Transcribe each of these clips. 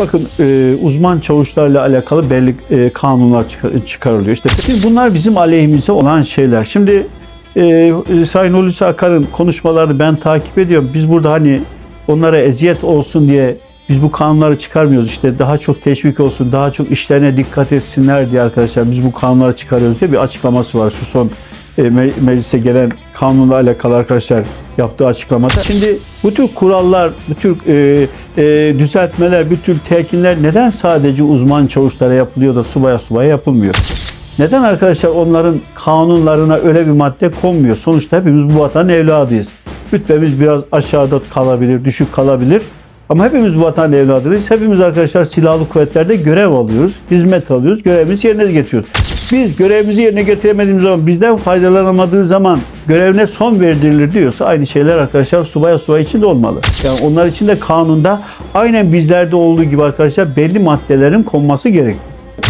Bakın e, uzman çavuşlarla alakalı belli e, kanunlar çıkar- çıkarılıyor. İşte bunlar bizim aleyhimize olan şeyler. Şimdi e, e, Sayın Hulusi Akar'ın konuşmalarını ben takip ediyorum. Biz burada hani onlara eziyet olsun diye biz bu kanunları çıkarmıyoruz. İşte daha çok teşvik olsun, daha çok işlerine dikkat etsinler diye arkadaşlar biz bu kanunları çıkarıyoruz diye bir açıklaması var. Şu son e, me- meclise gelen kanunla alakalı arkadaşlar yaptığı açıklamada. Şimdi bu tür kurallar, bu tür e, e, düzeltmeler, bu tür telkinler neden sadece uzman çavuşlara yapılıyor da subaya subaya yapılmıyor? Neden arkadaşlar onların kanunlarına öyle bir madde konmuyor? Sonuçta hepimiz bu vatanın evladıyız. Rütbemiz biraz aşağıda kalabilir, düşük kalabilir. Ama hepimiz bu vatanın evladıyız. Hepimiz arkadaşlar silahlı kuvvetlerde görev alıyoruz, hizmet alıyoruz, görevimizi yerine getiriyoruz. Biz görevimizi yerine getiremediğimiz zaman, bizden faydalanamadığı zaman görevine son verdirilir diyorsa aynı şeyler arkadaşlar subaya subay için de olmalı. Yani onlar için de kanunda aynen bizlerde olduğu gibi arkadaşlar belli maddelerin konması gerekiyor.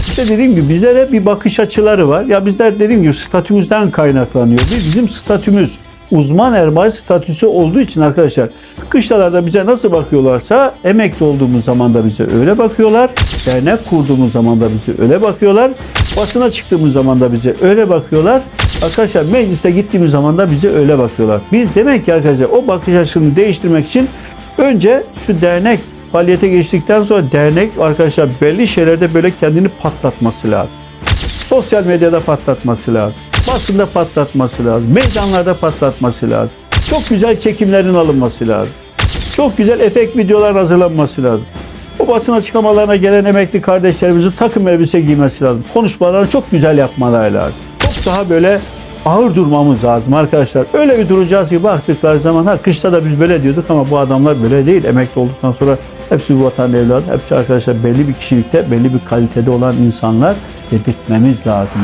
İşte dediğim gibi bizlere bir bakış açıları var. Ya bizler dediğim gibi statümüzden kaynaklanıyor. Biz, bizim statümüz uzman erbay statüsü olduğu için arkadaşlar kışlalarda bize nasıl bakıyorlarsa emekli olduğumuz zaman da bize öyle bakıyorlar. Dernek kurduğumuz zaman da bize öyle bakıyorlar. Basına çıktığımız zaman da bize öyle bakıyorlar. Arkadaşlar mecliste gittiğimiz zaman da bize öyle bakıyorlar. Biz demek ki arkadaşlar o bakış açısını değiştirmek için önce şu dernek faaliyete geçtikten sonra dernek arkadaşlar belli şeylerde böyle kendini patlatması lazım. Sosyal medyada patlatması lazım. Basında patlatması lazım. Meydanlarda patlatması lazım. Çok güzel çekimlerin alınması lazım. Çok güzel efekt videolar hazırlanması lazım. Basın açıklamalarına gelen emekli kardeşlerimizin takım elbise giymesi lazım. Konuşmalarını çok güzel yapmaları lazım. Çok daha böyle ağır durmamız lazım arkadaşlar. Öyle bir duracağız ki baktıkları zaman ha kışta da biz böyle diyorduk ama bu adamlar böyle değil. Emekli olduktan sonra hepsi bu vatanın evladı. Hepsi arkadaşlar belli bir kişilikte, belli bir kalitede olan insanlar dedirtmemiz lazım.